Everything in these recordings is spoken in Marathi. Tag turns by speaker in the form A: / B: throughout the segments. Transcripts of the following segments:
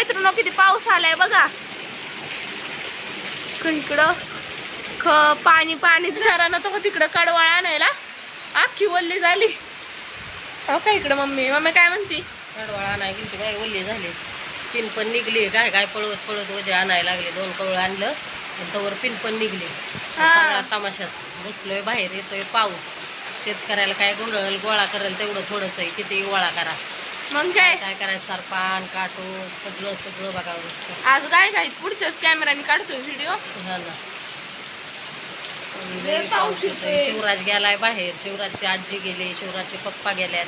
A: मैत्रिणी किती पाऊस आलाय बघा. इकडं ख पाणी पाणी. विचारानं तो तिकडं कडवाळा आणायला. अख्खी वल्ली झाली. हो का इकडं मम्मी? मम्मी काय म्हणती?
B: कडवाळा नाही गेली बाई ओल्ली झाली. पिन पण निघली. काय काय पळवत पळवत वजे आणायला लागले. दोन कवळ आणलं आणि तवर पिन पण निघली. तमाशात बसलोय बाहेर येतोय पाऊस. शेतकऱ्याला काय गुंडळ गोळा करेल तेवढं आहे. किती गोळा करा.
A: मग काय?
B: काय करायचं? सरपान काटो सगळं सगळं बघावं लागतं.
A: आज काय काय पुढच्याच कॅमेराने काढतोय व्हिडिओ
B: हा ना.
A: पाऊस
B: येतोय. शिवराज गेलाय बाहेर. शिवराजची आजी गेली. शिवराजचे पप्पा गेल्यात.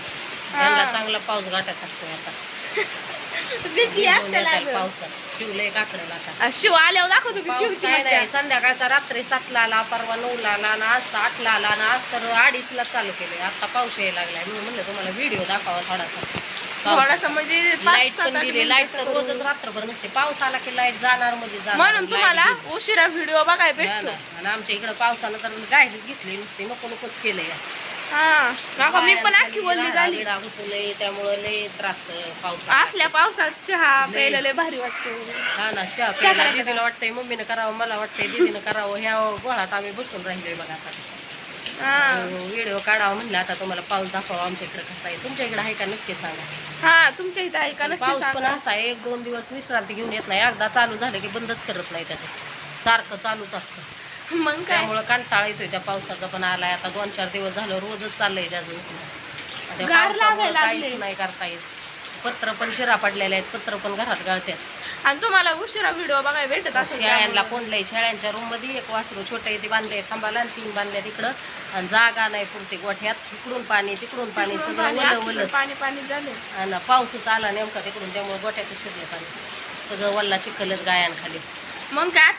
B: त्यांना चांगला पाऊस गाठत असतोय आता. भिजून
A: असते
B: येतात. पावसात. शिवलंय काकडं आता.
A: शिव आल्यावर दाखवतो की
B: पाऊस
A: शिवची
B: काय
A: मज्जा.
B: नाही. संध्याकाळचा रात्री सातला आला परवा नऊला आला आणि आज आठला आला आणि आज तर अडीचला चालू केले आता पाऊस यायला लागलाय. मी म्हणलं तुम्हाला व्हिडिओ दाखवा थोडासा.
A: थोडासा म्हणजे
B: लाइट
A: सात
B: पण
A: आठ
B: दिली लाइट तर
A: मिनिटाचं
B: रोजच रात्रभर नसते पाऊस आला की लाइट जाणार म्हणजे जाणार.
A: म्हणून
B: Light
A: तुम्हाला. उशिरा व्हिडिओ बघायला
B: हा
A: भेटतो.
B: ना. आणि आमच्या इकडं पावसानं तर गाडीच घेतली नुसती नको नकोच केलंय.
A: हा. मी पण आखी बोलली झाली.
B: त्यामुळं लय त्रास पाऊस
A: असल्या पावसात चहा. प्यायला लय भारी वाटतो.
B: हा ना चहा प्यायला दीदीला वाटतंय मम्मीनं करावं मला वाटतंय दीदीनं करावं. ह्या गोळात आम्ही बसून राहिलोय बघा आता.
A: हा.
B: व्हिडिओ काढावा म्हणलं आता तुम्हाला पाऊस दाखवा आमच्या इकडे कसा आहे. तुमच्या इकडे आहे का? नक्की सांगा.
A: हा तुमच्या इथं आहे का नक्की
B: पाऊस पण
A: सांगा.
B: असा आहे एक दोन दिवस विश्रांती घेऊन येत नाही. एकदा चालू झालं की बंदच करत नाही त्याचं. सारखं चालूच असतं.
A: मग काय?
B: त्यामुळं कंटाळा येतोय त्या पावसाचा पण आलाय. आता दोन चार दिवस झालं रोजच चाललंय त्याचं त्या
A: गार
B: पावसामुळं
A: लागायला लागले.
B: काहीच नाही करता येत. पत्र पण शिरा पडलेले आहेत पत्र पण घरात गळतात
A: आणि तुम्हाला उशिरा व्हिडिओ बघायला भेटत असेल
B: शेळ्यांना. कोंडलंय शेळ्यांच्या रूममध्ये एक वासरू छोटे ते बांधले खांबाला आणि तीन बांधल्या तिकडं आणि जागा नाही पुरते गोठ्यात. तिकडून पाणी तिकडून पाणी सगळं
A: पाणी,
B: वलं
A: आखीचं
B: वलं
A: पाणी पाणी झाले
B: आणि पाऊसच आला नेमका तिकडून त्यामुळे गोठ्यात शिरले पाणी. सगळं वल्ला चिखलच गायांखाली.
A: मग काय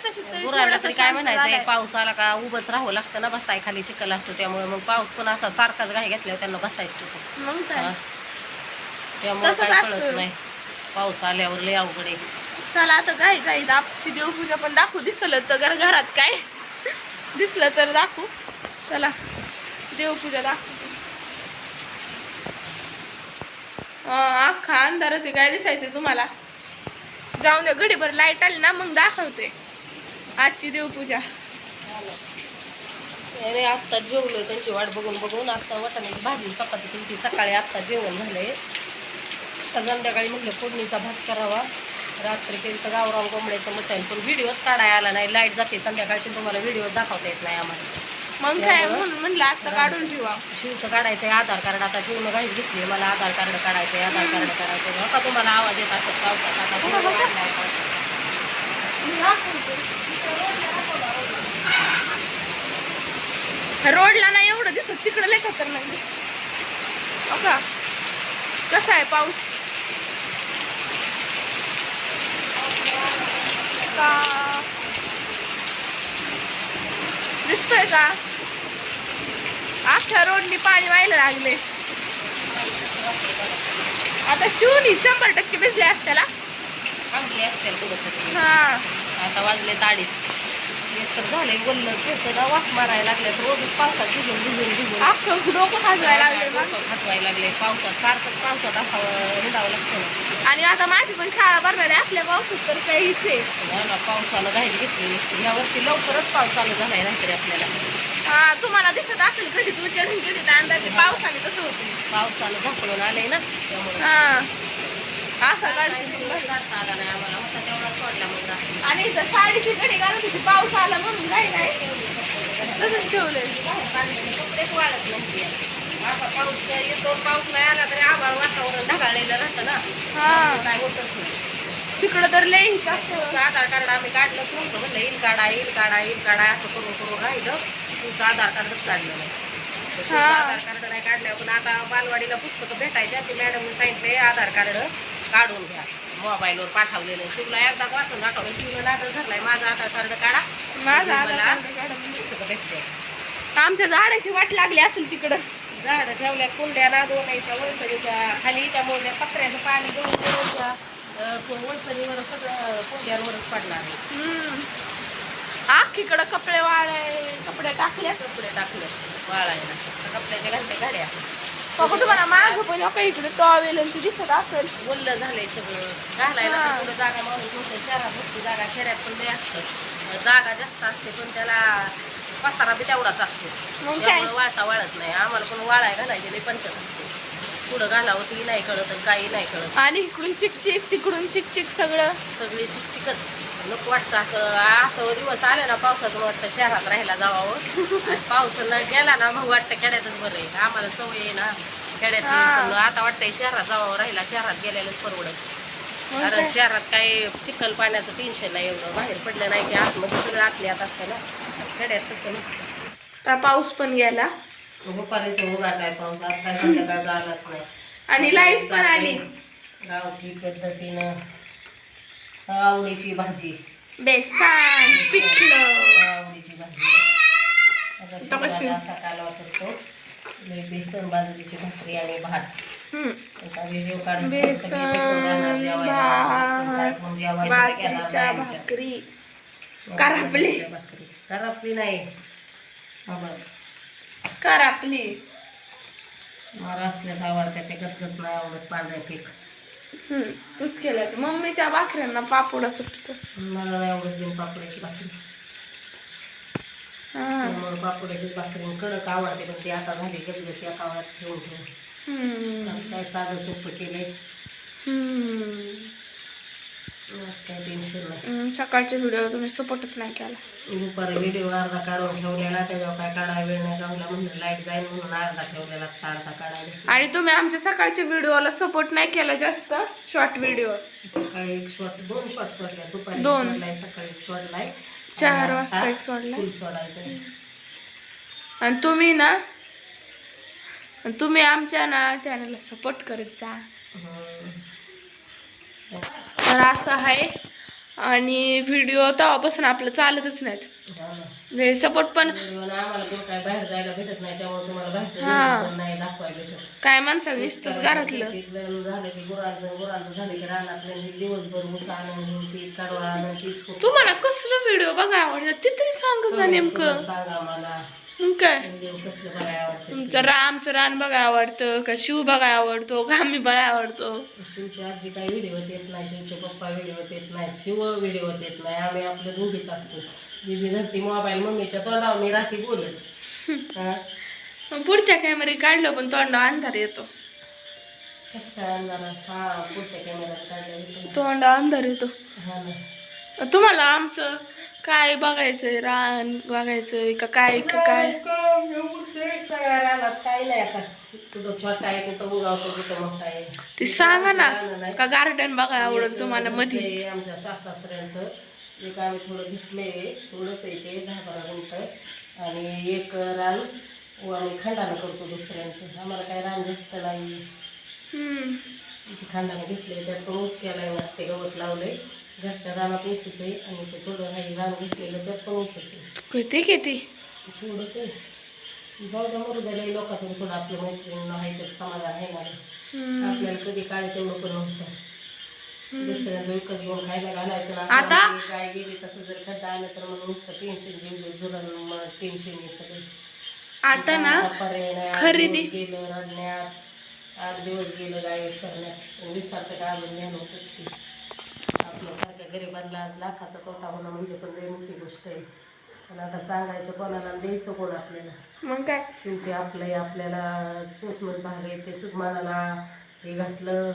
B: गुरांना तरी काय म्हणायचं. पाऊस आला का उभंच राहावं लागतं ना बसाय खाली चिखल असतो त्यामुळे मग पाऊस पण असा सारखाच गाय घेतल्यावर त्यांना बसायचं. त्यामुळे काय. कळत नाही. पाऊस आल्यावर लय अवघड आहे.
A: चला आता काय जाईल आपची देवपूजा पण दाखवू. दिसलं तर घर घरात काय? दिसलं तर दाखवू. चला देवपूजा दाखवू. अख्खा अंधाराचे काय दिसायचं तुम्हाला? जाऊन द्या घडीभर लाइट आली ना मग दाखवते. आजची देवपूजा.
B: अरे आत्ता जेवलं त्यांची वाट बघून बघून. आत्ता वाटाण्याची भाजी चपाती. तुमची सकाळी आत्ता जेवण झालंय. तर संध्याकाळी म्हटलं फोडणीचा भात करावा. रात्री केलं तर गावराव कोंबड्याचं मटण पण व्हिडिओच काढायला आला नाही. लाइट जाते संध्याकाळची तुम्हाला व्हिडिओ दाखवता येत नाही आम्हाला.
A: मग काय म्हणून म्हणलं आता काढून ठेवा.
B: शिवचं काढायचं आहे आधार कार्ड आता शिवनं घाईच घेतली मला आधार कार्ड काढायचं आहे आधार कार्ड काढायचं आहे आता तुम्हाला आवाज येत असत पावसात आता वाढलाय पावसाचा.
A: रोडला नाही एवढं दिसत तिकडं लय खतरनाक दिसत. हो का? कसा आहे पाऊस? का दिसतोय का अख्ख्या रोडनी पाणी व्हायला लागले आता शिवनी शंभर टक्के भिजले असत्याला हा
B: आता वाजले एक तर झाले वल्ल केसला वास मारायला लागल्यात. रोज पावसात भिजून भिजून भिजून
A: अख्खं डोकं खाजवायला लागले मग
B: डोकं लागले पावसात सारखं पावसात असावं हिंडावं लागतं. ना.
A: आणि आता माझी पण शाळा भरणार आहे. आपल्या पावसात तर काही इथे
B: हो ना पावसानं घाईत घेतली नुसती. या वर्षी लवकरच पाऊस चालू झालाय नाहीतरी आपल्याला.
A: हा तुम्हाला दिसत असेल घडीत उचलून घडीत अंदाजे. पावसाने कसं होते
B: पावसानं झाकळून आलंय ना त्यामुळे.
A: हा. असा
B: नाही आम्हाला होता तेवढा सोडला मग रात्री.
A: आणि साडीची घडी घालत होती पाऊस आला म्हणून काय नाही. तसंच ठेवलंय.
B: कपडेच वाळत नव्हते. आता पाऊस काय येतो पाऊस नाही आला तरी आभाळ वातावरण ढगाळलेलं राहतं ना. काय होतच नाही.
A: तिकडं तर
B: तुमचं आधार कार्ड आम्ही काढलंच नव्हतं म्हणलं येईल काढा येईल काढा येईल काढा असं करून करून राहिलं. तुमचं आधार कार्डच काढलं नाही.
A: हा.
B: आधार कार्ड नाही काढलं पण आता बालवाडीला पुस्तकं भेटायच्या ते मॅडमने सांगितले आधार कार्ड काढून घ्या. मोबाईलवर पाठवलेलं शिवला एकदा वाचून दाखवलं शिवला आधार धरलाय माझं आधार कार्ड काढा.
A: माझा
B: मला. पुस्तकं भेटते
A: आमच्या झाडाची वाट लागली असेल तिकडं.
B: झाडं ठेवल्या कुंड्या ना दोन याच्या वळसणीच्या खाली. त्यामुळे त्या पत्र्याचं पाणी त्या अं, वळसणीवर सगळं कुंड्यांवरच पडणार
A: आखीकडं कपडे वाळे कपडे टाकले
B: कपडे टाकले वाळायला. आता कपड्याच्या घालते गाड्या
A: बाबा तुम्हाला माग पण हो का इकडे टॉवेल आणि ती दिसत असेल.
B: ओल्लं झालंय सगळं. घालायला
A: हा.
B: पुढं जागा मारून ठेवतो शहरात भरपूर जागा खेड्यात पण लय असतं. जागा जास्त असते पण त्याला पसारा बी तेवढाच असतो.
A: मग काय?
B: त्यामुळे वाळता वाळत नाही. आम्हाला पण वाळाय घालायचे लय पंचत असते. पुढं घालावं ती नाही कळत आणि काही नाही कळत.
A: आणि इकडून चिकचिक तिकडून चिकचिक सगळं.
B: सगळी चिकचिकच. नको वाटतं असं. असं दिवस आले ना पावसातून वाटतं शहरात राहायला जावावं पावसाला गेला ना मग वाटतं खेड्यातच बरं आहे. आम्हाला सवय आहे ना खेड्यात
A: हा.
B: आता वाटतंय शहरात जावं राहिला शहरात गेलेलंच परवडत.
A: मग
B: कारण? शहरात काही चिखल पाण्याचं टेन्शन नाही एवढं. बाहेर पडलं नाही की आतमध्ये सगळं आतले आत असतं ना. खेड्यात तसं नसतं.
A: आता पाऊस पण गेला.
B: दुपारीचं उघाट आहे पाऊस. काय संध्याकाळचा आलाच नाही.
A: आणि लाइट पण आली.
B: गावठी पद्धतीनं आवडीची भाजी.
A: बेसन पिठलं.
B: आवडीची भाजी. आता
A: कशी?
B: असा कालवा करतो लय बेसन बाजरीची भाकरी आणि भात.
A: हम्म.
B: आता व्हिडिओ काढून
A: बेसन भात बाजरीच्या भाकरी. करापली.
B: भाकरी. करापली नाही.
A: करापली.
B: मला असल्याच ते गचगच नाही आवडत पांढऱ्या पीक.
A: तूच केलं मम्मीच्या भाकऱ्यांना पापोडा सुटतो
B: मला नाही आवडत बिन पापड्याची भाकरी.
A: हा.
B: त्यामुळे पापड्याची भाकरी कडक आवडते पण ती आता झाली गचगची एका वाळत ठेवून ठेवून. काय साधं सोपं केलंय. काय टेन्शन नाही.
A: हम्म, सकाळच्या व्हिडिओला तुम्ही सपोर्टच नाही केला.
B: दुपारी व्हिडिओ अर्धा काढून ठेवलेला त्याच्यावर काय काढायला वेळ नाही गावला म्हणलं लाइट जाईल म्हणून अर्धा ठेवलेला आता अर्धा काढायला
A: आणि तुम्ही आमच्या सकाळच्या व्हिडिओला सपोर्ट नाही केला जास्त शॉर्ट व्हिडिओ
B: सकाळी एक शॉट दोन शॉट सोडले दुपारी एक
A: दोन.
B: सोडलाय सकाळी एक सोडलाय.
A: चार
B: आणि
A: वाजता
B: आता
A: एक सोडलाय.
B: फुल सोडायचं
A: आणि तुम्ही ना आणि तुम्ही आमच्या ना चॅनलला सपोर्ट करत जा.
B: हम्म.
A: तर असं आहे. आणि व्हिडिओ तेव्हापासून आपलं चालतच नाहीत.
B: ना.
A: म्हणजे सपोर्ट पण
B: काय बाहेर जायला भेटत नाही त्यामुळे तुम्हाला बाहेरचं
A: हा.
B: व्हिडिओ पण नाही दाखवायला भेटत.
A: काय माणसाला नुसतंच घरातलं. तुम्हाला कसलं व्हिडिओ बघा आवडतं? ते तरी नेमकं.
B: सांगा
A: मग काय? तुमचं रा आमचं रान बघा आवडतं का शिव बघा आवडतो का आम्ही बघा आवडतो.
B: शिवची आजी काही व्हिडिओ येत नाही शिवचे पप्पा व्हिडिओ येत नाही शिव व्हिडिओ येत नाही. आम्ही आपले दोघीच असतो. दिदी धरती मोबाईल मम्मीच्या तोंडावर मी राहते बोलत. हा?
A: पुढच्या कॅमेरे काढलं पण तोंड अंधार येतो.
B: हा पुढच्या कॅमेऱ्यात काढलं.
A: तोंड अंधार येतो.
B: हा
A: तुम्हाला आमचं काय बघायचंय रान बघायचंय का काय का काय?
B: सगळ्या रानात काही नाही आता कुठं छोटा आहे कुठं उगावतो कुठं मोठा आहे
A: ते सांगा ना. का गार्डन बघा आवडत तुम्हाला मध्ये
B: आमच्या सासऱ्यांचं एक आम्ही थोडं घेतलंय थोडंच आहे ते दहा बारा गुंठ आणि एक रान आम्ही खंडानं करतो दुसऱ्यांचं आम्हाला काय रान जास्त नाही खंडानं घेतलंय त्यात पण ऊस केलाय ना ते गवत लावलंय. घरच्या रानात ऊसच आहे आणि ते थोडं काही रान घेतलेलं त्यात पण ऊसच आहे.
A: किती किती?
B: थोडंच आहे. जाऊ द्या मरू द्या लई लोकांचं थोडं आपलं मैत्रिणी आहे त्यात समाधान आहे ना.
A: हम्म.
B: आपल्याला कधी काय तेवढं पण नव्हतं. दुसऱ्यांचं विकत घेऊन खायला घालायचं ना
A: आता?
B: काय गेली तसं जर खड्डा आलं तर मग नुसतं टेन्शन घेऊन जुरण मग टेन्शन येतं
A: आता ना
B: आता पर्याय नाही. आठ
A: खरेदी-
B: दिवस गेलं रडण्यात आठ दिवस गेलं गाय विसरण्यात विसरतं का होतच आपल्यासारख्या गरिबांना आज लाखाचा तोटा होणं म्हणजे पण लई मोठी गोष्ट आहे. पण आता सांगायचं कोणाला आणि द्यायचं कोण आपल्याला?
A: मग काय?
B: शेवटी आपलं आहे, आपल्याला सोसमत भाग आहे ते सुख मनाला हे घातलं.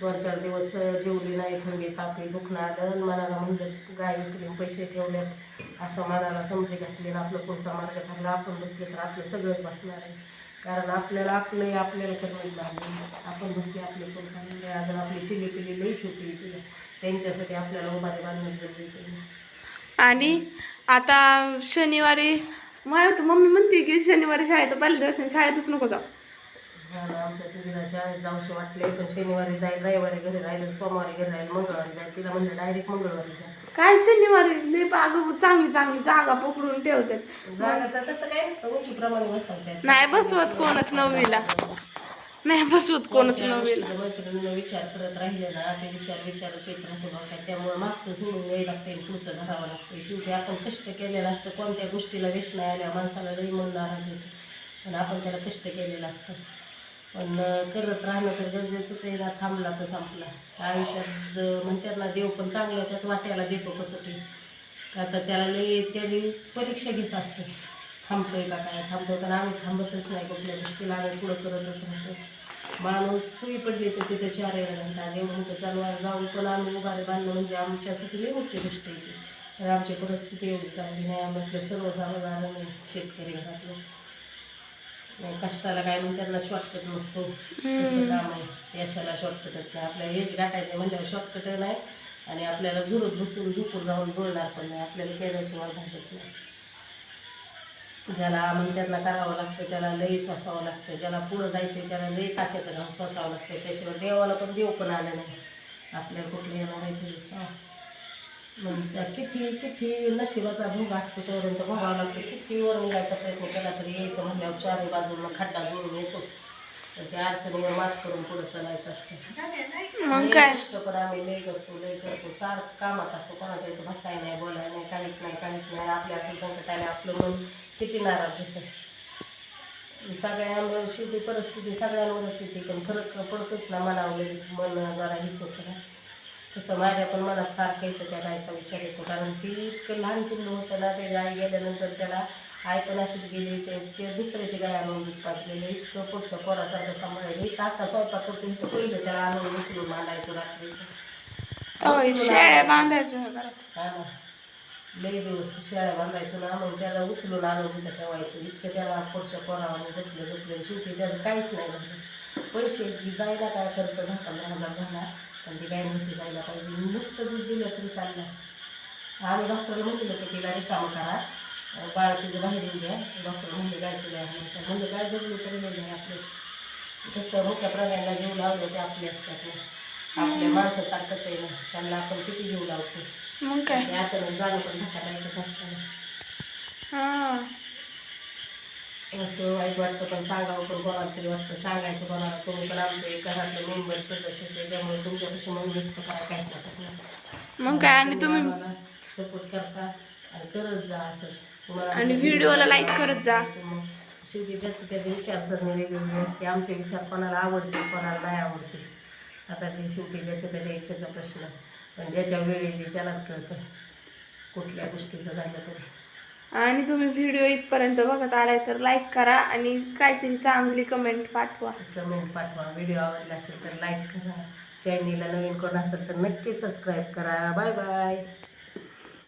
B: दोन चार दिवस जेवली नाही थंडी तापली दुखणं आलं आणि मनाला म्हणलं गाय विकली पैसे ठेवलेत असं मनाला समजे घातली आणि आपलं पुढचा मार्ग ठरला आपण बसले तर आपलं सगळंच बसणार आहे. कारण आपल्याला आपलं आहे, आपल्याला करणंच लागलं आपण बसले आपले कोण खाल्ले अजून आपली चिली पिली लई छोटी आहे तिला. त्यांच्यासाठी आपल्याला उभारी बांधणं गरजेचं आहे
A: आणि आता शनिवारी माहिती मम्मी म्हणते की शनिवारी शाळेचा पहिला दिवस आहे, शाळेतच नको जाऊ.
B: आमच्या तिला शाळेत जाऊशी वाटले. पण शनिवारी जाईल रविवारी घरी राहिले सोमवारी घरी राहील मंगळवारी जाईल तिला म्हणलं डायरेक्ट मंगळवारी जा.
A: काय शनिवारी? लय अगं चांगली चांगली जागा पकडून ठेवतात.
B: जागाचं तसं काय नसतं उंचीप्रमाणे बसवतात
A: नाही बसवत कोणच नववीला. नाही बसवत कोणच नवीन
B: मैत्रिणीनं विचार करत राहिले ना ते विचार विचार येत राहतो डोक्यात त्यामुळे मागचं सोडून यायला लागतंय पुढचं धरावं लागतंय. शेवटी आपण कष्ट केलेलं असतं कोणत्या गोष्टीला वेश नाही आल्या माणसाला लई मन नाराज होतं. पण आपण त्याला कष्ट केलेलं असतं. पण करत राहणं तर गरजेचंच आहे ना थांबला तर संपला. आयुष्यात म्हणतात ना देव पण चांगल्याच्याच वाट्याला देतो कचोटी का तर त्याला लई त्याने परीक्षा घेत असतो. थांबतोय का काय? थांबतो पण आम्ही थांबतच नाही कुठल्या गोष्टीला. आम्ही पुढं करतच राहतो. माणूस सुई पडली तर तिथे चार येणार घंटा जे म्हणतो चालवायला जाऊन पण आम्ही उभारे बांधलं म्हणजे आमच्यासाठी लई मोठी गोष्ट आहे ती. तर आमची परिस्थिती एवढी चांगली नाही. आम्ही सर्वसाधारण शेतकरी घरातलं. कष्टाला काय म्हणतात त्यांना शॉर्टकट नसतो. तसं काम आहे. यशाला शॉर्टकटच नाही. आपल्याला यश गाठायचं म्हणल्यावर शॉर्टकट नाही. आणि आपल्याला झुरत बसून झोपून जाऊन बोलणार पण नाही. आपल्याला केल्याशिवाय भागच नाही. ज्याला ना करावं लागतं त्याला लई श्वासावं लागतं ज्याला पुढं जायचं त्याला लई ताक्याचं घाम श्वासावं लागतं. त्याशिवाय देवाला पण देव पण आलं नाही. आपल्याला कुठलं येणार आहे मग त्या किती किती नशिबाचा भोग असतो तोपर्यंत भोगावं लागतं. किती वर निघायचा प्रयत्न केला तरी यायचं म्हणल्यावर चारही बाजूला खड्डा जुळून येतोच. तर त्या अडचणीवर मात करून पुढं चालायचं असतं.
A: मग
B: लय
A: काय?
B: कष्ट पण आम्ही लय करतो लय करतो. सारखं कामात असतो. कोणाच्या इथं बसाय नाही बोलाय नाही काहीच नाही काहीच नाही. आपल्या आपल्या संकट आले आपलं मन किती नाराज होतं. सगळ्या शेती परिस्थिती सगळ्यांवरच येते पण फरक पडतोच ना मनावर लगेच. मन जरा हेच होतं ना. तसं माझ्या पण मनात सारखं येतं त्या गायचा विचार येतो. कारण ती इतकं लहान पिल्लू होतं ना ते गाय गेल्यानंतर त्याला आई पण अशीच गेली. ते ते दुसऱ्याची गाय आणून दूध पाजलेलं. इतकं पक्ष पोरासारखं सांभाळलं इथं आता स्वयंपाक करतो. इथं पहिलं त्याला आणून उचलून मांडायचं रात्रीचं.
A: शेळ्या. बांधायचं
B: हा ना. लई दिवस शेळ्या बांधायचो ना मग त्याला उचलून आणून तिथं ठेवायचो. इतकं त्याला पुढच्या पोरावाने जपलं जपलं शेवटी त्याचं काहीच नाही झालं पैसे जायला काय खर्च झाला पंधरा हजार झाला पण ती गाय नव्हती जायला पाहिजे. नुसतं दूध दिलं तरी चाललं असतं. आम्ही डॉक्टर म्हटलं की तिला रिकाम करा. बाळ तिचं बाहेर येऊन द्या डॉक्टर म्हणले गायचं द्या म्हणजे म्हणलं गाय जगली तरी नाही द्या आपलं. कसं मोठ्या प्राण्यांना जीव लावले ते आपले असतात ना. आपल्या माणसासारखंच आहे ना. त्यांना आपण किती जीव लावतो?
A: मग काय?
B: अचानक जाणं पण
A: हा.
B: असं वाईट वाटतं पण सांगावं पण कोणाला तरी वाटतं. सांगायचं कोणाला तुम्ही पण आमचे घरातले मेंबर सदस्य त्याच्यामुळे तुमच्यापाशी व्यक्त काहीच वाटत नाही.
A: मग काय? आणि तुम्ही
B: सपोर्ट करता आणि करत जा असंच.
A: आणि
B: व्हिडिओला
A: like करत जा.
B: मग शेवटी ज्याचे त्याचे विचारसरणी वेगवेगळी असते. आमचे विचार कोणाला आवडतील कोणाला नाही आवडतील. आता ते शेवटी ज्याच्या त्याच्या इच्छेचा प्रश्न. पण ज्याच्या वेळेने त्यालाच कळतं कुठल्या गोष्टीचं झालं तरी.
A: आणि तुम्ही व्हिडिओ इथपर्यंत बघत आलाय तर लाईक करा आणि काहीतरी चांगली कमेंट पाठवा.
B: कमेंट पाठवा. व्हिडिओ आवडला असेल तर लाईक करा. चॅनेलला नवीन कोण असेल तर नक्की सबस्क्राईब करा. Bye bye